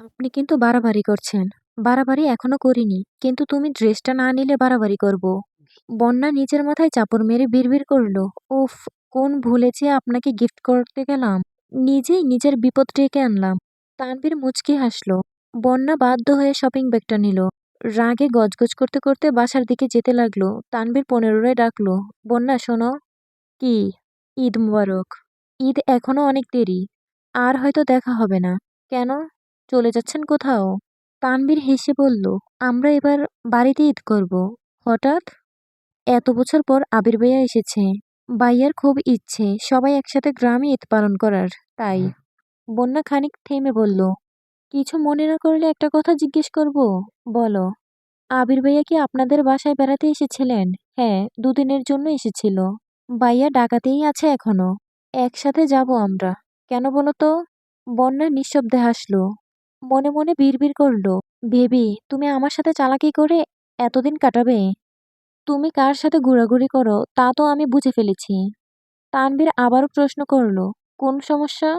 আপনি কিন্তু বাড়াবাড়ি করছেন। বাড়াবাড়ি এখনও করিনি। কিন্তু তুমি ড্রেসটা না নিলে বাড়াবাড়ি করব। বন্যা নিজের মাথায় চাপড় মেরে বিড়বিড় করল, উফ, কোন ভুলে যে আপনাকে গিফট করতে গেলাম। নিজেই নিজের বিপদ ডেকে আনলাম। তানভীর মুচকি হাসল। বন্যা বাধ্য হয়ে শপিং ব্যাগটা নিল। রাগে গজগজ করতে করতে বাসার দিকে যেতে লাগল। তানভীর পনেরোরায় ডাকলো, বন্যা শোনো। কি? ঈদ মুবারক। ঈদ এখনও অনেক দেরি। আর হয়তো দেখা হবে না। কেন? চলে যাচ্ছেন কোথাও? তানভীর হেসে বলল, আমরা এবার বাড়িতে ঈদ করব। হঠাৎ? এত বছর পর আবির ভাইয়া এসেছে। ভাইয়ার খুব ইচ্ছে সবাই একসাথে গ্রামে ঈদ পালন করার, তাই। বন্যা খানিক থেমে বলল, কিছু মনে না করলে একটা কথা জিজ্ঞেস করব? বলো। আবির ভাইয়া কি আপনাদের বাসায় বেড়াতে এসেছিলেন? হ্যাঁ, দুদিনের জন্য এসেছিল। ভাইয়া ডাকাতেই আছে এখনও। একসাথে যাব আমরা। কেন বলো তো? বন্যা নিঃশব্দে হাসল। মনে মনে বিড়বিড় করল, বেবি, তুমি আমার সাথে চালাকি করে এতদিন কাটাবে? তুমি কার সাথে ঘোরাঘুরি করো তা তো আমি বুঝে ফেলেছি। তানভীর আবারও প্রশ্ন করল, কোন সমস্যা?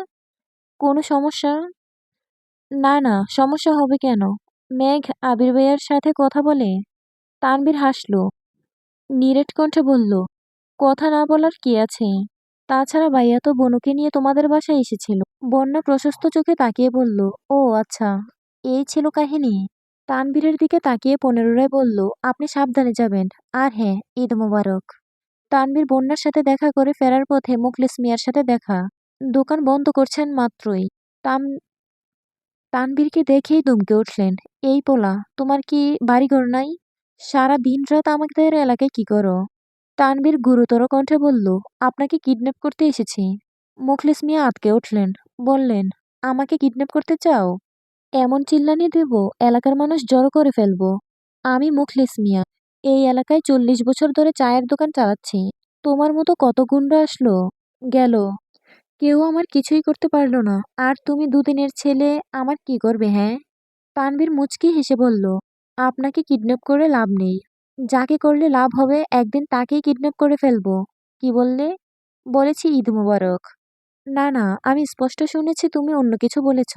কোনো সমস্যা? না না, সমস্যা হবে কেন? মেঘ আবির ভাইয়ার সাথে কথা বলে? তানভীর হাসল। নিরেট কণ্ঠে বলল, কথা না বলার কি আছে? তাছাড়া ভাইয়া তো বনুকে নিয়ে তোমাদের বাসায় এসেছিল। বন্যা প্রশস্ত চোখে তাকিয়ে বলল, ও আচ্ছা, এই ছিল কাহিনী। তানবীরের দিকে তাকিয়ে পনেরোরায় বলল, আপনি সাবধানে যাবেন। আর হ্যাঁ, ঈদ মোবারক। তানবীর বন্যার সাথে দেখা করে ফেরার পথে মুখলেস মিয়ার সাথে দেখা। দোকান বন্ধ করছেন মাত্রই। তান তানবীরকে দেখেই দমকে উঠলেন, এই পোলা, তোমার কি বাড়িঘর নাই? সারা দিন রাত আমাদের এলাকায় কি করো? তানভীর গুরুতর কণ্ঠে বলল, আপনাকে কিডন্যাপ করতে এসেছি। মুখলেস মিয়া আটকে উঠলেন। বললেন, আমাকে কিডন্যাপ করতে চাও? এমন চিল্লানি দেব এলাকার মানুষ জড়ো করে ফেলব। আমি মুখলেস মিয়া। এই এলাকায় চল্লিশ বছর ধরে চায়ের দোকান চালাচ্ছি। তোমার মতো কত গুন্ডা আসলো, গেল। কেউ আমার কিছুই করতে পারল না। আর তুমি দুদিনের ছেলে আমার কি করবে হ্যাঁ? তানবীর মুচকি হেসে বলল, আপনাকে কিডন্যাপ করে লাভ নেই। যাকে করলে লাভ হবে একদিন তাকেই কিডন্যাপ করে ফেলব। কি বললে? বলেছি ঈদ মুবারক। না না, আমি স্পষ্ট শুনেছি তুমি অন্য কিছু বলেছ।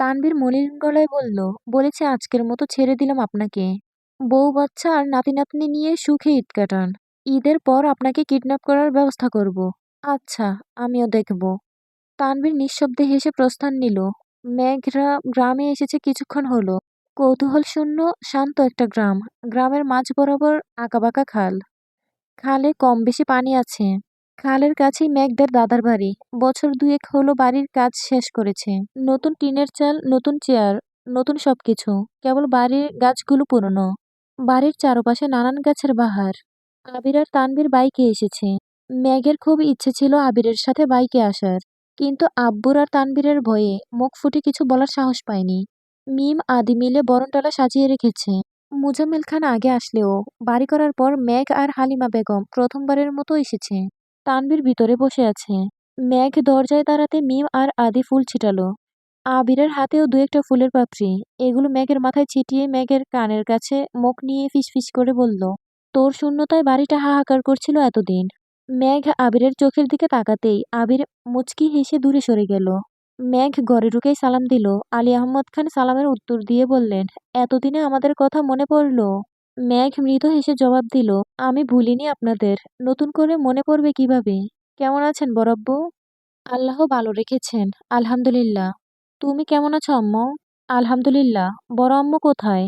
তানভীর মলিন গলায় বলল, বলেছি আজকের মতো ছেড়ে দিলাম আপনাকে। বউ বাচ্চা আর নাতি নাতনি নিয়ে সুখে ঈদ কাটান। ঈদের পর আপনাকে কিডন্যাপ করার ব্যবস্থা করব। আচ্ছা, আমিও দেখব। তানভীর নিঃশব্দে হেসে প্রস্থান নিল। মেঘরা গ্রামে এসেছে কিছুক্ষণ হলো। কৌতূহল শূন্য শান্ত একটা গ্রাম। গ্রামের মাঝ বরাবর আঁকাবাঁকা খাল। খালে কম বেশি পানি আছে। খালের কাছেই মেঘদের দাদার বাড়ি। বছর দুয়েক হলো বাড়ির কাজ শেষ করেছে। নতুন টিনের চাল, নতুন চেয়ার, নতুন সবকিছু। কেবল বাড়ির গাছগুলো পুরনো। বাড়ির চারপাশে নানান গাছের বাহার। আবির আর তানভীর বাইকে এসেছে। মেঘের খুব ইচ্ছে ছিল আবিরের সাথে বাইকে আসার। কিন্তু আব্বুর আর তানভীরের ভয়ে মুখ ফুটে কিছু বলার সাহস পায়নি। মিম আদি মিলে বরণডালা সাজিয়ে রেখেছে। মুজাম্মেল খান আগে আসলেও বাড়ি করার পর মেঘ আর হালিমা বেগম প্রথমবারের মতো এসেছে। তানবির ভিতরে বসে আছে। মেঘ দরজায় দাঁড়াতে মিম আর আদি ফুল ছিটালো। আবিরের হাতেও দু একটা ফুলের পাপড়ি। এগুলো মেঘের মাথায় ছিটিয়ে মেঘের কানের কাছে মুখ নিয়ে ফিসফিস করে বলল, তোর শূন্যতায় বাড়িটা হাহাকার করছিল এতদিন। মেঘ আবিরের চোখের দিকে তাকাতেই আবির মুচকি হেসে দূরে সরে গেল। মেঘ ঘরে ঢুকেই সালাম দিল। আলী আহমদ খান সালামের উত্তর দিয়ে বললেন, এতদিনে আমাদের কথা মনে পড়ল? মেঘ মৃত হেসে জবাব দিল, আমি ভুলিনি আপনাদের। নতুন করে মনে পড়বে কীভাবে? কেমন আছেন বরাব্বু? আল্লাহ ভালো রেখেছেন, আলহামদুলিল্লাহ। তুমি কেমন আছো আম্মু? আলহামদুলিল্লাহ। বড় আম্মু কোথায়?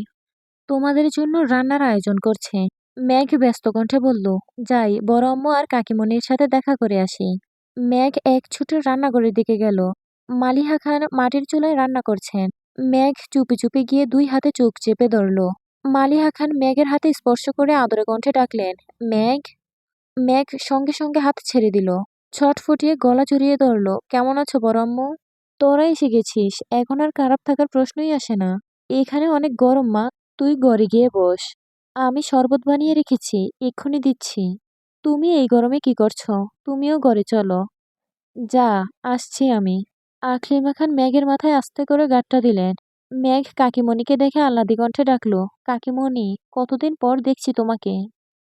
তোমাদের জন্য রান্নার আয়োজন করছে। মেঘ ব্যস্ত কণ্ঠে বলল, যাই বড় আম্মু আর কাকিমণির সাথে দেখা করে আসি। মেঘ এক ছুটে রান্নাঘরের দিকে গেল। মালিহা খান মাটির চুলায় রান্না করছেন। মেঘ চুপি চুপি গিয়ে দুই হাতে চোখ চেপে ধরল। মালিহা খান মেঘের হাতে স্পর্শ করে আদরে কণ্ঠে ডাকলেন, মেঘ। মেঘ সঙ্গে সঙ্গে হাত ছেড়ে দিল। ছট ফুটিয়ে গলা জড়িয়ে ধরল, কেমন আছো বড় আম্মু? তোরা এসে গেছিস, এখন আর খারাপ থাকার প্রশ্নই আসে না। এখানে অনেক গরম মা, তুই ঘরে গিয়ে বস। আমি শরবত বানিয়ে রেখেছি, এক্ষুনি দিচ্ছি। তুমি এই গরমে কি করছ? তুমিও ঘরে চলো। যা, আসছি আমি। আকলিমা খান মেঘের মাথায় আস্তে করে গাঁটটা দিলেন। মেঘ কাকিমণিকে দেখে আহ্লাদি কণ্ঠে ডাকলো, কাকিমণি, কতদিন পর দেখছি তোমাকে।